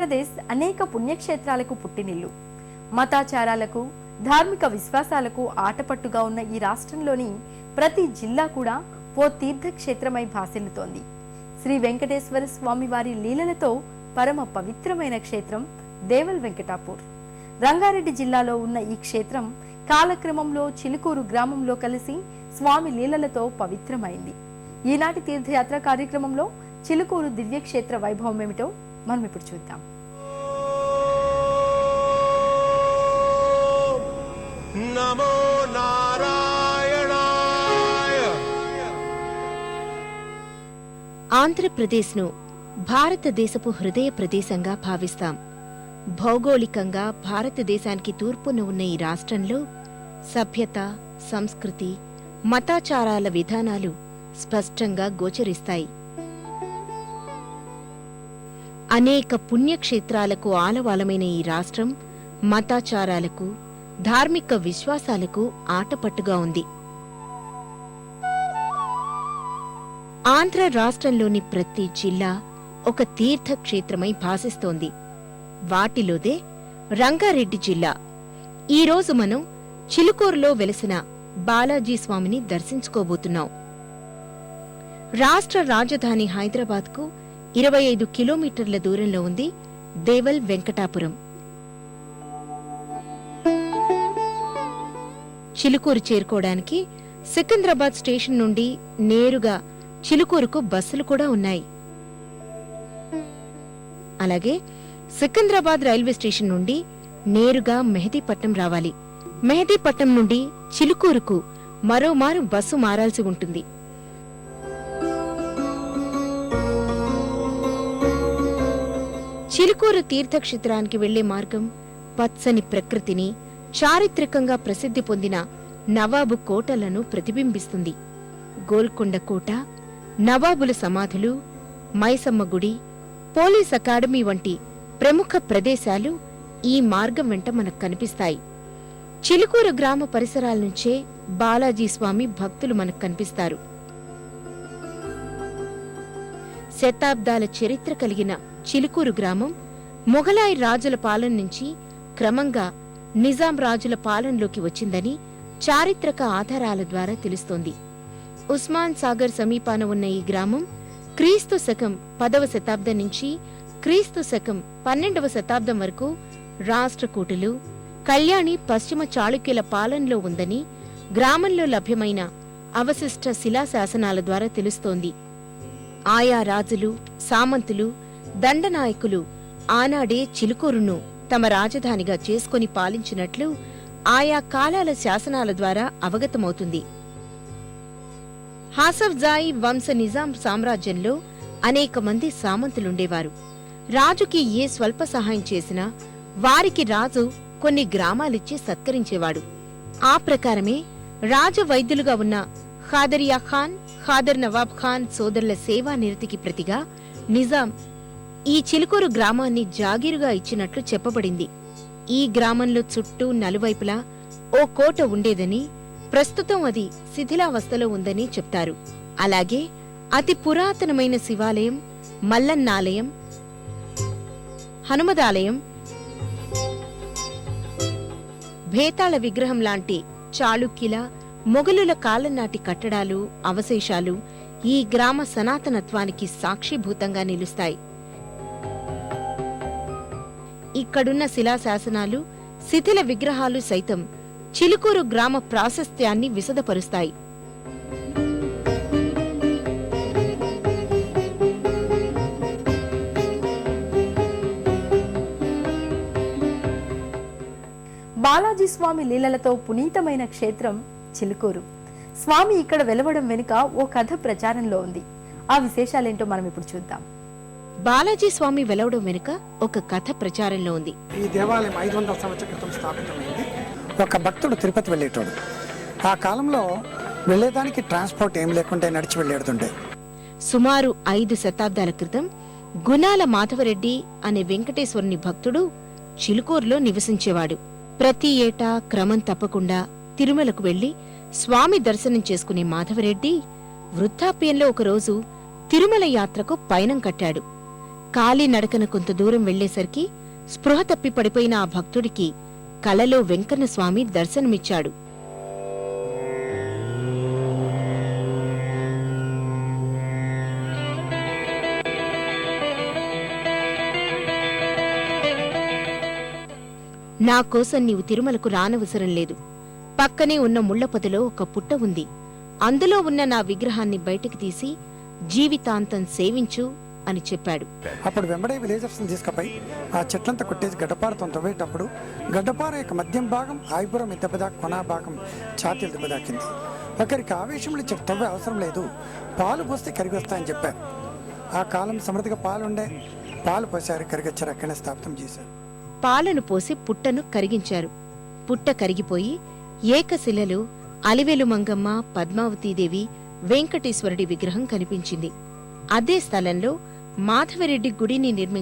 ఆంధ్రప్రదేశ్ అనేక పుణ్యక్షేత్రాలకు పుట్టినిల్లు. మతాచారాలకు ధార్మిక విశ్వాసాలకు ఆటపట్టుగా ఉన్న ఈ రాష్ట్రంలోని ప్రతి జిల్లా కూడా ఓ తీర్థక్షేత్రమై భాసిల్లుతోంది. శ్రీ వెంకటేశ్వర స్వామి వారి లీలలతో పరమ పవిత్రమైన క్షేత్రం దేవల్ వెంకటాపూర్. రంగారెడ్డి జిల్లాలో ఉన్న ఈ క్షేత్రం కాలక్రమంలో చిలుకూరు గ్రామంలో కలిసి స్వామి లీలలతో పవిత్రమైంది. ఈనాటి తీర్థయాత్ర కార్యక్రమంలో చిలుకూరు దివ్యక్షేత్ర వైభవం ఏమిటో మనం ఇప్పుడు చూద్దాం. నమో నారాయణాయ. ఆంధ్రప్రదేశ్ను భారతదేశపు హృదయ ప్రదేశంగా భావిస్తాం. భౌగోళికంగా భారతదేశానికి తూర్పున ఉన్న ఈ రాష్ట్రంలో సభ్యత సంస్కృతి మతాచారాల విధానాలు స్పష్టంగా గోచరిస్తాయి. అనేక పుణ్యక్షేత్రాలకు ఆలవాలమైన ఈ రాష్ట్రం మతాచారాలకు ధార్మిక విశ్వాసాలకు ఆటపట్టుగా ఉంది. ఆంధ్ర రాష్ట్రంలోని ప్రతి జిల్లా ఒక తీర్థక్షేత్రమై భాసిస్తోంది. వాటిలోదే రంగారెడ్డి జిల్లా. ఈరోజు మనం చిలుకూరులో వెలసిన బాలాజీ స్వామిని దర్శించుకోబోతున్నాం. రాష్ట్ర రాజధాని హైదరాబాద్కు ఇరవై ఐదు కిలోమీటర్ల దూరంలో ఉంది దేవల్ వెంకటాపురం. చిలుకూరు చేరుకోవడానికి సికింద్రాబాద్ స్టేషన్ నుండి నేరుగా చిలుకూరుకు బస్సులు కూడా ఉన్నాయి. అలాగే సికింద్రాబాద్ రైల్వే స్టేషన్ నుండి నేరుగా మెహదీపట్నం రావాలి. మెహదీపట్నం నుండి చిలుకూరుకు మరోమారు బస్సు మారాల్సి ఉంటుంది. చిలుకూరు తీర్థక్షేత్రానికి వెళ్ళే మార్గం పచ్చని ప్రకృతిని చారిత్రకంగా ప్రసిద్ధి పొందిన నవాబు కోటలను ప్రతిబింబిస్తుంది. గోల్కొండ కోట నవాబుల సమాధులు మైసమ్మ గుడి పోలీస్ అకాడమీ వంటి ప్రముఖ ప్రదేశాలు ఈ మార్గం వెంట మనకు కనిపిస్తాయి. చిలుకూరు గ్రామ పరిసరాల నుంచే బాలాజీ స్వామి భక్తులు మనకు కనిపిస్తారు. శతాబ్దాల చరిత్ర కలిగిన చిలుకూరు గ్రామం మొఘలాయి రాజుల పాలన నుంచి క్రమంగా నిజాం రాజుల పాలనలోకి వచ్చిందని చారిత్రక ఆధారాల ద్వారా తెలుస్తోంది. ఉస్మాన్ సాగర్ సమీపాన ఉన్న ఈ గ్రామం క్రీస్తు శకం పదవ శతాబ్దం నుంచి క్రీస్తు శకం పన్నెండవ శతాబ్దం వరకు రాష్ట్రకూటులు కళ్యాణి పశ్చిమ చాళుక్యుల పాలనలో ఉందని గ్రామంలో లభ్యమైన అవశిష్ట శిలాశాసనాల ద్వారా తెలుస్తోంది. ఆయా రాజులు సామంతులు దండనాయకులు ఆనాడే చిలుకూరును తమ రాజధానిగా చేసుకొని పాలించినట్లు ఆయా కాలాల శాసనాల ద్వారా అవగతమవుతుంది. హాసఫ్జాయి వంశ నిజాం సామ్రాజ్యంలో అనేక మంది సామంతులుండేవారు. రాజుకి ఏ స్వల్ప సహాయం చేసినా వారికి రాజు కొన్ని గ్రామాలిచ్చి సత్కరించేవాడు. ఆ ప్రకారమే రాజవైద్యులుగా ఉన్న ఖాదరియా ఖాన్ ఖాదర్ నవాబ్ ఖాన్ సోదరుల సేవా నిరతికి ప్రతిగా నిజాం ఈ చిలుకూరు గ్రామాన్ని జాగీరుగా ఇచ్చినట్లు చెప్పబడింది. ఈ గ్రామంలో చుట్టూ నలువైపులా ఓ కోట ఉండేదని ప్రస్తుతం అది శిథిలావస్థలో ఉందని చెప్తారు. అలాగే అతి పురాతనమైన శివాలయం మల్లన్నాలయం హనుమదాలయం భేతాళ విగ్రహం లాంటి చాళుక్యుల మొఘలుల కాలనాటి కట్టడాలు అవశేషాలు ఈ గ్రామ సనాతనత్వానికి సాక్షిభూతంగా నిలుస్తాయి. ఇక్కడున్న శిలాశాసనాలు శిథిల విగ్రహాలు సైతం చిలుకూరు గ్రామ ప్రాశస్త్యాన్ని విశదపరుస్తాయి. బాలాజీ స్వామి లీలలతో పునీతమైన క్షేత్రం చిలుకూరు. స్వామి ఇక్కడ వెలవడం వెనుక ఓ కథ ప్రచారంలో ఉంది. ఆ విశేషాలేంటో మనం ఇప్పుడు చూద్దాం. బాలాజీ స్వామి వెలవడం వెనుక ఒక కథ ప్రచారంలో ఉంది. ఈ దేవాలయం ఐదు వందల సంవత్సరాల క్రితం స్థాపితమైంది. ఒక భక్తుడు తిరుపతి వెళ్ళేటోడు. ఆ కాలంలో వెళ్ళేదానికి ట్రాన్స్పోర్ట్ ఏం లేకుండా నడిచి వెళ్ళేడుతుండే. సుమారు ఐదు శతాబ్దాల క్రితం గుణాల మాధవరెడ్డి అనే వెంకటేశ్వరుని భక్తుడు చిలుకూరులో నివసించేవాడు. ప్రతి ఏటా క్రమం తప్పకుండా తిరుమలకు వెళ్ళి స్వామి దర్శనం చేసుకునే మాధవరెడ్డి వృద్ధాప్యంలో ఒకరోజు తిరుమల యాత్రకు పయనం కట్టాడు. కాలి నడకన కొంత దూరం వెళ్ళేసరికి స్పృహ తప్పి పడిపోయిన ఆ భక్తుడికి కలలో వెంకన్న స్వామి దర్శనమిచ్చాడు. నా కోసం నీవు తిరుమలకు రానవసరం లేదు. పక్కనే ఉన్న ముళ్ళపొదలో ఒక పుట్ట ఉంది. అందులో ఉన్న నా విగ్రహాన్ని బయటకు తీసి జీవితాంతం సేవించు అని చెప్పాడు. అప్పుడు వెంబడే విలేజర్స్ని తీసుకుపోయి ఆ చెట్లంతా కొట్టేసి గడ్డపారతో తవ్వేటప్పుడు గడ్డపార యొక్క మధ్యం భాగం ఆయిపురం దెబ్బదా కొన భాగం ఛాతీలు దెబ్బదాకింది ఒకరికి ఆవేశంలో తవ్వే అవసరం లేదు. పాలు పోస్తే కరిగి వస్తాయని చెప్పారు. ఆ కాలం సమృద్ధిగా పాలు ఉండే పాలు పోసారు కరిగొచ్చారు అక్కడనే స్థాపితం చేశారు. పాలను పోసి పుట్టను కరిగించారు. పుట్ట కరిగిపోయి ఏకశిలలో అలివెలు మంగమ్మ పద్మావతీదేవి వెంకటేశ్వరుడి విగ్రహం కనిపించింది. అదే స్థలంలో మాధవరెడ్డి గుడిని నిర్మించారు.